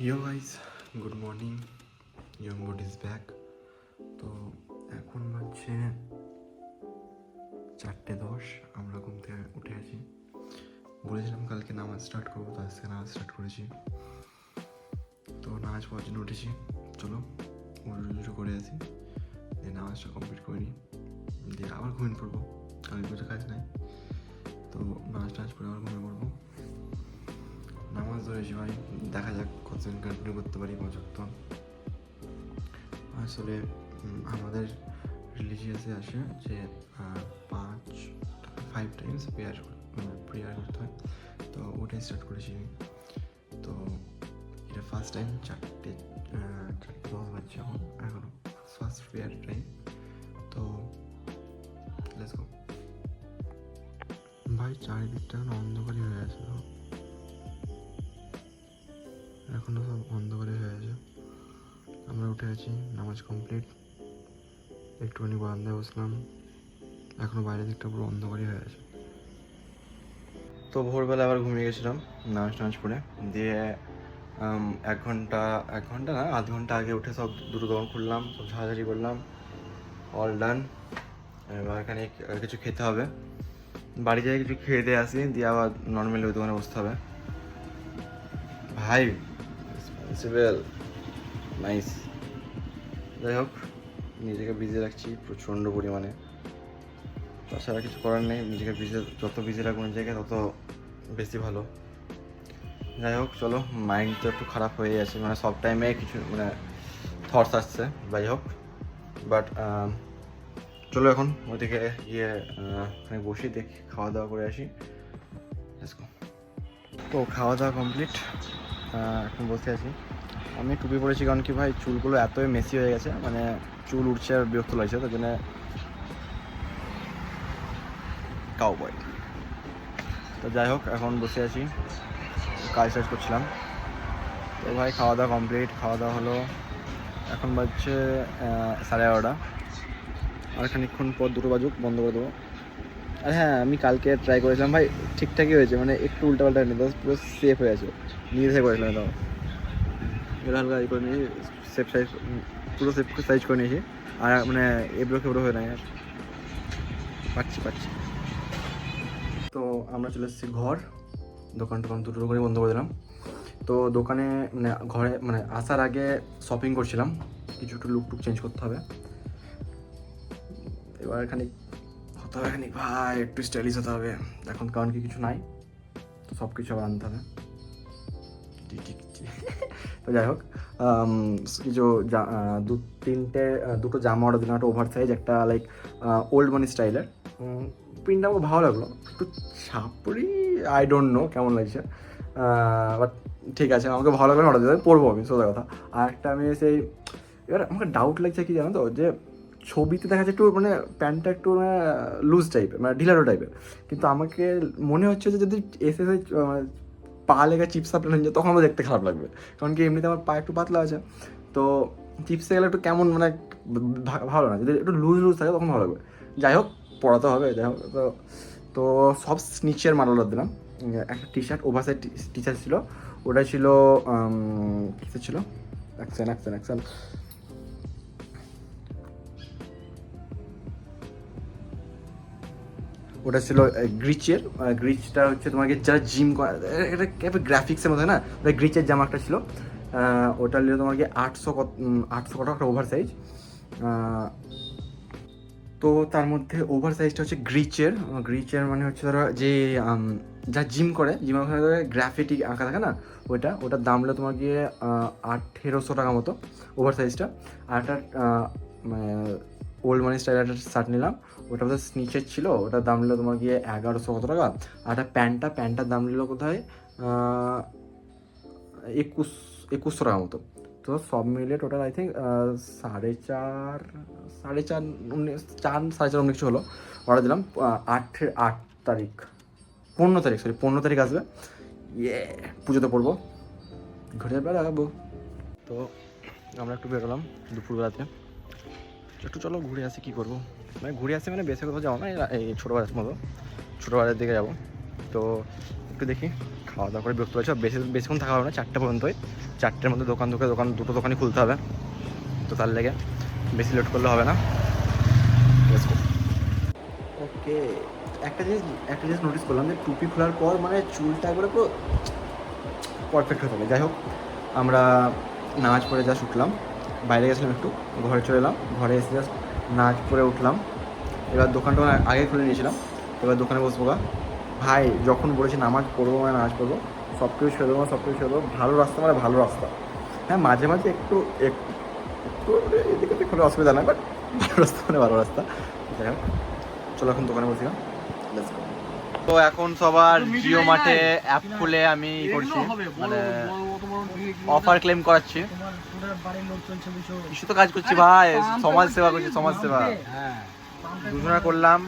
Yo guys good morning young bud is back তো এখন হচ্ছে চারটে দশ, আমরা ঘুম থেকে উঠে আছি। বলেছিলাম কালকে নামাজ স্টার্ট করব, তো আজকে নামাজ স্টার্ট করেছি। তো নামাজ পড়ার জন্য উঠেছি। চলো, উঠে করে আসি। দিয়ে নামাজটা কমপ্লিট করে নিই। দিয়ে আবার ঘুমিয়ে পড়ব। কালকে কিছু কাজ নাই। তো নামাজ টামাজ করে আবার ঘুমিয়ে পড়ব। নামাজ ধরেছি ভাই। দেখা যাক কতদিন কন্টিনিউ করতে পারি পর্যন্তন আসলে আমাদের রিলিজিয়াসে আসে যে পাঁচ ফাইভ টাইমস প্রেয়ার প্রেয়ার করতে হয়। তো ওটাই স্টার্ট করেছি তো এটা ফার্স্ট টাইম চারটে চারটে দশ বাজছে এখন, এখনও ফার্স্ট প্রেয়ার টাইম তো ভাই, চারিদিকটা এখন অন্ধকারই হয়ে আছে তো এখনও সব অন্ধকারে হয়ে আছে। আমরা উঠে আছি, নামাজ কমপ্লিট একটুখানি বারান্দায় বসলাম। এখনও বাইরের দিকটা পুরো অন্ধকারই হয়ে আছে। তো ভোরবেলা আবার ঘুমিয়ে গেছিলাম, নামাজ টামাজ পড়ে। দিয়ে এক ঘণ্টা এক ঘণ্টা না, আধ ঘণ্টা আগে উঠে সব দুটো দোকান খুললাম, সব ঝাড়াঝাড়ি করলাম। অল ডান এবার এখানে কিছু খেতে হবে। বাড়ি যাই, কিছু খেয়ে দিয়ে আসি, দিয়ে আবার নর্মালি ওই দোকানে বসতে হবে। ভাই রেসপন্সিবল নাইস যাই হোক নিজেকে বিজি রাখছি প্রচণ্ড পরিমাণে। তাছাড়া কিছু করার নেই, নিজেকে বিজি যত বিজি রাখব নিজেকে, তত বেশি ভালো। যাই হোক চলো মাইন্ড তো একটু খারাপ হয়ে আছে মানে সব টাইমে কিছু মানে থটস আসছে যাই হোক বাট চলো এখন ওইদিকে গিয়ে ওখানে বসি, দেখি খাওয়া দাওয়া করে আসি. তো খাওয়া দাওয়া কমপ্লিট এখন বসে আছি। আমি টুপি পরেছি কারণ কি ভাই, চুলগুলো এতই মেসি হয়ে গেছে মানে চুল উঠছে আর বিরক্ত লাগছে, তার জন্য কাউ বয় তো যাই হোক, এখন বসে আছি, কাজ টাজ করছিলাম। তো ভাই খাওয়া দাওয়া কমপ্লিট খাওয়া দাওয়া হলো এখন বাজছে সাড়ে এগারোটা। আর খানিকক্ষণ পর দুটো বাজুক, বন্ধ করে দেবো। আর হ্যাঁ আমি কালকে ট্রাই করেছিলাম, ভাই, ঠিকঠাকই হয়েছে মানে একটু উল্টাপাল্টা বাস পুরো সেফ হয়ে আছে। নিজে থেকে করেছিলাম এটাও এটা হালকা করে নিয়েছি সেফ সাইজ পুরো সেফ সাইজ করে নিয়েছি। আর মানে এবড়ো খেবড়ো হয়ে নাই পাচ্ছি পাচ্ছি। তো আমরা চলে এসেছি ঘর। দোকান টোকান দুটো করে বন্ধ করে দিলাম। তো দোকানে মানে ঘরে মানে আসার আগে শপিং করছিলাম। কিছু একটু লুক টুক চেঞ্জ করতে হবে। এবার খানিক হতে হবে খানিক। ভাই, একটু স্টাইলিশ হতে হবে। এখন কারণ কি কিছু নাই। তো সব কিছু আবার আনতে হবে। তো যাই হোক কিছু দু, তিনটে দুটো জামা অর্ডার দিলাম, একটা ওভার সাইজ একটা লাইক ওল্ড মানি স্টাইলের প্রিন্টটা আমার ভালো লাগল। একটু ছাপড়ি আই ডোন্ট নো কেমন লাগছে। বাট ঠিক আছে, আমাকে ভালো লাগলে অর্ডার দিতে পড়ব আমি, সোজা কথা। আর একটা আমি সেই, এবার আমাকে ডাউট লাগছে কি জানো তো, যে ছবিতে দেখা যাচ্ছে একটু মানে প্যান্টটা একটু মানে লুজ টাইপের মানে ঢিলারো টাইপের কিন্তু আমাকে মনে হচ্ছে যে যদি এসে এসে পা লেগে চিপস প্লেন হয়ে যায় তখন আমার দেখতে খারাপ লাগবে। কারণ কি এমনিতে আমার পা একটু পাতলা আছে, তো চিপসে গেলে একটু কেমন মানে ভালো না, যদি একটু লুজ লুজ থাকে তখন ভালো লাগবে। যাই হোক, পড়াতে হবে, যাই হোক, তো তো সব নিচের মাল অর্ডার দিলাম। একটা T shirt over side T shirt ছিল ওটা ছিল ছিল? অ্যাকশন অ্যাকশন অ্যাকশন ওটা ছিল গ্রিচের গ্রিচটা হচ্ছে তোমাকে যা জিম এটা গ্রাফিক্সের মধ্যে না? ওটা গ্রিচের জামা একটা ছিল ওটা নিল তোমাকে আটশো কত আটশো কত একটা ওভার সাইজ তো তার মধ্যে ওভার সাইজটা হচ্ছে গ্রিচের গ্রিচের মানে হচ্ছে ধরো যে যা জিম করে জিমের ওখানে গ্রাফিটি আঁকা থাকে না? ওইটা, ওটার দাম হলো গিয়ে আঠেরোশো টাকা মতো ওভার সাইজটা আর একটা মানে ওল্ড মানি স্টাইল একটা শার্ট নিলাম। ওটা বোধহয় স্নিচের ছিল, ওটার দাম নিল তোমার গিয়ে এগারোশো কত টাকা? আর একটা প্যান্টটা, প্যান্টটার দাম নিল কোথায়? একুশ, একুশশো টাকা মতো। তো সব মিলে টোটাল আই থিঙ্ক সাড়ে চার সাড়ে চার উনিশ চার, সাড়ে চার কিছু হলো। অর্ডার দিলাম আট আট তারিখ, পনেরো তারিখ সরি পনেরো তারিখ আসবে। ইয়ে পুজোতে পড়ব। ঘুরে বেড়া দেখাবো। তো আমরা একটু বেরোলাম দুপুরবেলাতে। একটু চলো ঘুরে আসি কী করব। মানে ঘুরে আসি মানে বেশি কোথাও যাব না, এই- ছোটোবেলার মতো। ছোটোবেলার দিকে যাব। তো একটু দেখি, খাওয়া দাওয়া করে বিরক্ত হয়েছে বেশি বেশিক্ষণ থাকা হবে না, চারটে পর্যন্তই। চারটের মধ্যে দোকান ঢুকে দোকান দুটো দোকানই খুলতে হবে। তো তার লেগে বেশি লেট করলে হবে না। ওকে, একটা জিনিস একটা জিনিস নোটিস করলাম যে টুপি খোলার পর মানে চুলটা একবারে পুরো পারফেক্ট হতে হবে যাই হোক, আমরা নামাজ পড়ে যা উঠলাম। বাইরে গেছিলাম একটু, ঘরে চলে এলাম। ঘরে এসে জাস্ট নাচ করে উঠলাম। এবার দোকানটা আগে খুলে নিয়েছিলাম। এবার দোকানে বসবো গা। ভাই, যখন বলেছি নামাজ পড়ব মানে নাচ করব সব কিছু ছেড়ে দেবো, সব কিছু ছেড়ে দেবো, ভালো রাস্তা মানে ভালো রাস্তা। হ্যাঁ মাঝে মাঝে একটু একটু একটু এদিকে কোনো অসুবিধা নয় বাট ভালো রাস্তা মানে ভালো রাস্তা। যাই হোক, চলো এখন দোকানে বসি তো এখন সবার জিও মাঠে অ্যাপ খুলে আমি করছি। মানে অফার ক্লেম করাচ্ছি। কিছু তো কাজ করছি ভাই সমাজ সেবা করছি সমাজ সেবা। হ্যাঁ। দুজনে করলাম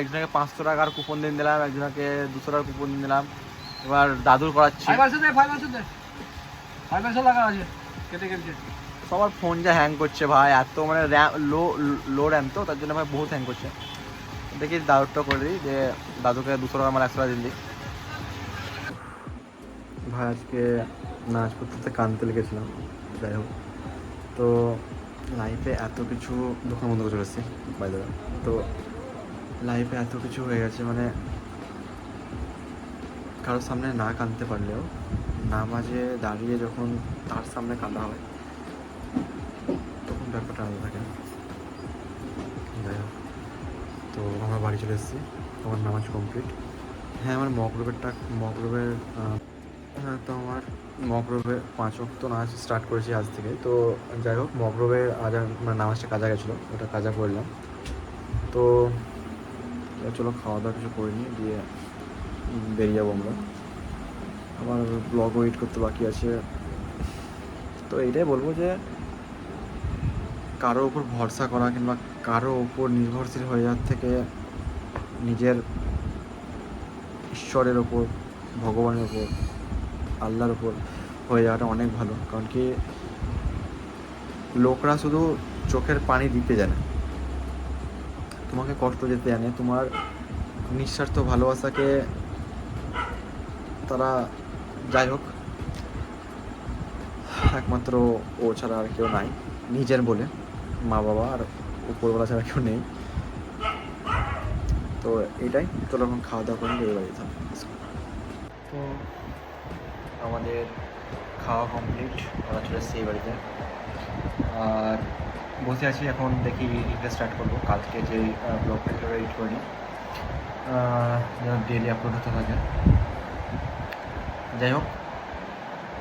একজনকে পাঁচশো টাকার কুপন দিন দিলাম একজনকে দুশো টাকার কুপন দিন দিলাম। এবার দাদুর করাচ্ছি। সবার ফোন যা হ্যাং করছে ভাই এত মানে র্যাম লো লো র্যাম তো তার জন্য ভাই বহুত হ্যাং করছে। দেখি দাদুরটা করে দিই যে দাদুকে দুশো টাকা আমার একশো দিন ভাই, আজকে নাচ করতে কানতে লেগেছিলাম যাই হোক। তো লাইফে এত কিছু দোকান বন্ধ করে চলে এসেছি বাই তো লাইফে এত কিছু হয়ে গেছে মানে কারোর সামনে না কাঁদতে পারলেও, না নামাজে দাঁড়িয়ে যখন তার সামনে কাঁদা হয়, তখন ব্যাপারটা আলাদা থাকে। যাই হোক। তো আমরা বাড়ি চলে এসেছি। আমার নামাজ কমপ্লিট। হ্যাঁ আমার মকরবেরটা মকরবের হ্যাঁ তো আমার মকরবে পাঁচ অক্ত নাচ স্টার্ট করেছি আজ থেকে। তো যাই হোক মকরবের আজ মানে নামাজটা কাজা গেছিল, ওটা কাজা করলাম। তো চলো খাওয়া দাওয়া কিছু করে নিই, দিয়ে বেরিয়ে যাব আমরা। আমার ব্লগ ওয়েট করতে বাকি আছে। তো এইটাই বলব যে কারও উপর ভরসা করা কিংবা কারও উপর নির্ভরশীল হয়ে যাওয়ার থেকে নিজের ঈশ্বরের ওপর ভগবানের ওপর আল্লাহর ওপর হয়ে যাওয়াটা অনেক ভালো। কারণ কি লোকরা শুধু চোখের পানি দিতে জানে। তোমাকে কষ্ট যেতে জানে। তোমার নিঃস্বার্থ ভালোবাসাকে তারা যাই হোক, একমাত্র ও ছাড়া আর কেউ নাই, নিজের বলে। মা বাবা আর উপরবেলা ছাড়া কেউ নেই। তো এটাই। চলো এখন খাওয়া দাওয়া করে বেরিয়ে বাড়ি যেতাম তো আমাদের খাওয়া কমপ্লিট আমরা চলে এসেছি এই বাড়িতে। আর বসে আছি এখন দেখি এডিটটা স্টার্ট করব। কালকে যে ব্লগটা কীভাবে এডিট করি যেন ডেলি আপলোড হতে থাকে। যাই হোক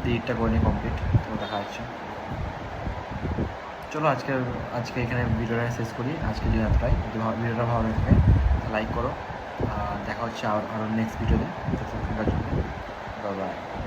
এডিটটা করে নিই কমপ্লিট তো দেখা যাচ্ছে চলো আজকে আজকে এখানে ভিডিওটা শেষ করি আজকে যে এতটাই ভিডিওটা ভালো লাগে লাইক করো। দেখা হচ্ছে আর আরও নেক্সট ভিডিওতে জন্য বাই